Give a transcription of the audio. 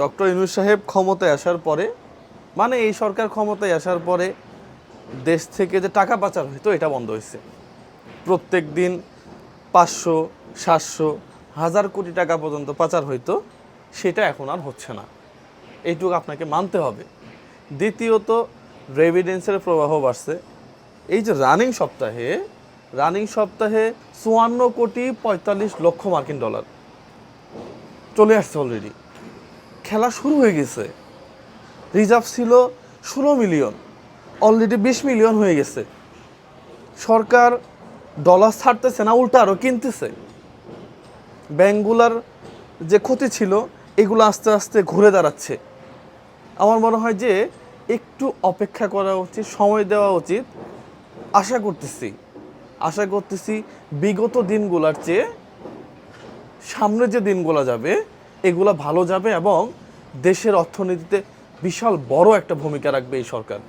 Doctor Yunus সাহেব ক্ষমতায় আসার পরে মানে এই সরকার ক্ষমতায় আসার পরে দেশ থেকে যে টাকা পাচার হইতো এটা বন্ধ হয়েছে। প্রত্যেক দিন পাঁচশো, সাতশো, হাজার কোটি টাকা পর্যন্ত পাচার হইতো, সেটা এখন আর হচ্ছে না। এইটুকু আপনাকে মানতে হবে। দ্বিতীয়ত, রেভিডেন্সের প্রবাহ বাড়ছে। এই যে রানিং সপ্তাহে রানিং সপ্তাহে চুয়ান্ন কোটি পঁয়তাল্লিশ লক্ষ মার্কিন ডলার চলে আসছে অলরেডি খেলা শুরু হয়ে গেছে। রিজার্ভ ছিল ষোলো মিলিয়ন অলরেডি বিশ মিলিয়ন হয়ে গেছে। সরকার ডলার ছাড়তেছে না, উল্টা আরও কিনতেছে। ব্যাংকগুলার যে ক্ষতি ছিল, এগুলো আস্তে আস্তে ঘুরে দাঁড়াচ্ছে। আমার মনে হয় যে একটু অপেক্ষা করা উচিত, সময় দেওয়া উচিত। আশা করতেছি আশা করতেছি বিগত দিনগুলোর চেয়ে সামনে যে দিনগুলো যাবে এগুলা ভালো যাবে এবং দেশের অর্থনীতিতে বিশাল বড় একটা ভূমিকা রাখবে এই সরকার।